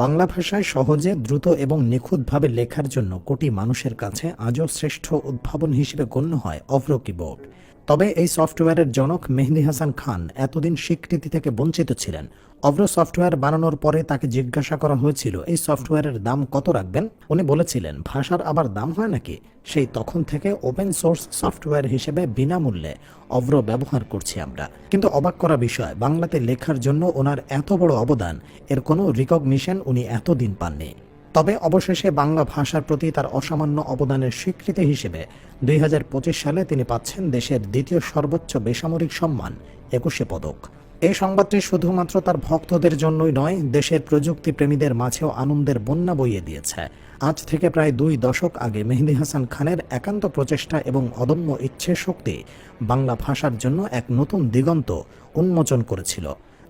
বাংলা ভাষায় সহজে, দ্রুত এবং নিখুঁতভাবে লেখার জন্য কোটি মানুষের কাছে আজও শ্রেষ্ঠ উদ্ভাবন হিসেবে গণ্য হয় অভ্র কিবোর্ড। তবে এই সফটওয়্যারের জনক মেহেদি হাসান খান এতদিন স্বীকৃতি থেকে বঞ্চিত ছিলেন। অভ্র সফটওয়্যার বানানোর পরে তাকে জিজ্ঞাসা করা হয়েছিল, এই সফটওয়্যারের দাম কত রাখবেন? উনি বলেছিলেন, ভাষার আবার দাম হয় নাকি? সেই তখন থেকে ওপেন সোর্স সফটওয়্যার হিসেবে বিনামূল্যে অভ্র ব্যবহার করছি আমরা। কিন্তু অবাক করা বিষয়, বাংলাতে লেখার জন্য ওনার এত বড় অবদান, এর কোনো রিকগনিশন উনি এতদিন পাননি। তবে অবশেষে বাংলা ভাষার প্রতি তার অসামান্য অবদানের স্বীকৃতি হিসেবে দুই হাজার পঁচিশ সালে তিনি পাচ্ছেন দেশের দ্বিতীয় সর্বোচ্চ বেসামরিক সম্মান, একুশে পদক। এই সংবাদটি শুধুমাত্র তার ভক্তদের জন্যই নয়, দেশের প্রযুক্তি প্রেমীদের মাঝেও আনন্দের বন্যা বইয়ে দিয়েছে। আজ থেকে প্রায় দুই দশক আগে মেহেদি হাসান খানের একান্ত প্রচেষ্টা এবং অদম্য ইচ্ছে শক্তি বাংলা ভাষার জন্য এক নতুন দিগন্ত উন্মোচন করেছিল।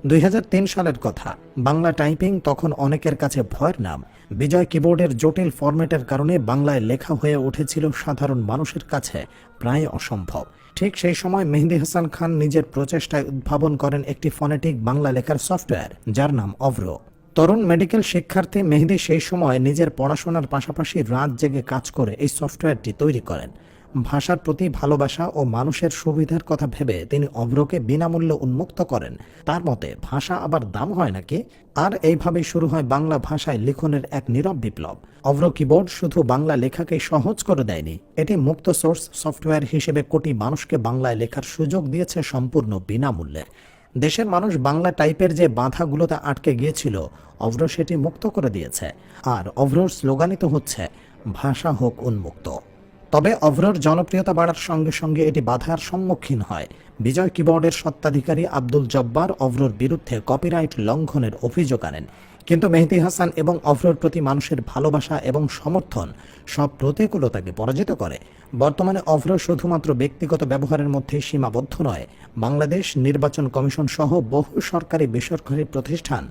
দুই হাজার তিন সালের কথা। বাংলা টাইপিং তখন অনেকের কাছে ভয়ের নাম। বিজয় কিবোর্ডের জটিল ফরম্যাটের কারণে বাংলায় লেখা হয়ে উঠেছিল সাধারণ মানুষের কাছে প্রায় অসম্ভব। ঠিক সেই সময় মেহেদি হাসান খান নিজের প্রচেষ্টায় উদ্ভাবন করেন একটি ফনেটিক বাংলা লেখার সফটওয়্যার, যার নাম অভ্র। তরুণ মেডিকেল শিক্ষার্থী মেহেদি সেই সময় নিজের পড়াশোনার পাশাপাশি রাত জেগে কাজ করে এই সফটওয়্যারটি তৈরি করেন। ভাষার প্রতি ভালোবাসা ও মানুষের সুবিধার কথা ভেবে তিনি অভ্রকে বিনামূল্যে উন্মুক্ত করেন। তার মতে, ভাষা আবার দাম হয় নাকি? আর এইভাবেই শুরু হয় বাংলা ভাষায় লিখনের এক নীরব বিপ্লব। অভ্র কিবোর্ড শুধু বাংলা লেখাকে সহজ করে দেয়নি, এটি মুক্ত সোর্স সফটওয়্যার হিসেবে কোটি মানুষকে বাংলায় লেখার সুযোগ দিয়েছে সম্পূর্ণ বিনামূল্যে। দেশের মানুষ বাংলা টাইপের যে বাধাগুলোতে আটকে গিয়েছিল অভ্র সেটি মুক্ত করে দিয়েছে। আর অভ্রর স্লোগানিত হচ্ছে, ভাষা হোক উন্মুক্ত। তবে অভ্রর জনপ্রিয়তা বাড়ার সঙ্গে সঙ্গে এটি বাধার সম্মুখীন হয়। বিজয় কিবোর্ডের সত্ত্বাধিকারী আব্দুল জব্বার অভ্রর বিরুদ্ধে কপিরাইট লঙ্ঘনের অভিযোগ আনেন। কিন্তু মেহেদি হাসান এবং অভ্রর প্রতি মানুষের ভালোবাসা এবং সমর্থন সব প্রতিকূলতাকে পরাজিত করে। বর্তমানে অভ্র শুধুমাত্র ব্যক্তিগত ব্যবহারের মধ্যে সীমাবদ্ধ নয়, বাংলাদেশ নির্বাচন কমিশন সহ বহু সরকারি বেসরকারি প্রতিষ্ঠান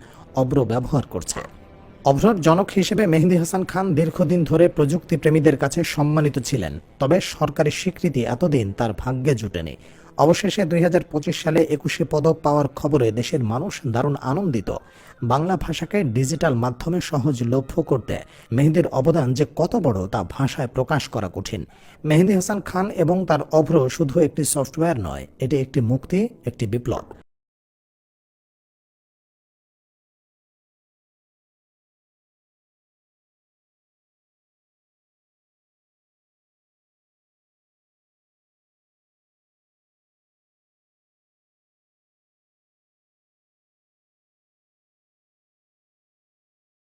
অভ্র ব্যবহার করছে। অভ্রর জনক হিসেবে মেহেদি হাসান খান দীর্ঘদিন ধরে প্রযুক্তি প্রেমীদের কাছে সম্মানিত ছিলেন। তবে সরকারি স্বীকৃতি এতদিন তার ভাগ্যে জুটেনি। অবশেষে দুই হাজার পঁচিশ সালে একুশে পদক পাওয়ার খবরে দেশের মানুষ দারুণ আনন্দিত। বাংলা ভাষাকে ডিজিটাল মাধ্যমে সহজ সহজলভ্য করতে মেহেদির অবদান যে কত বড় তা ভাষায় প্রকাশ করা কঠিন। মেহেদি হাসান খান এবং তার অভ্র শুধু একটি সফটওয়্যার নয়, এটি একটি মুক্তি, একটি বিপ্লব।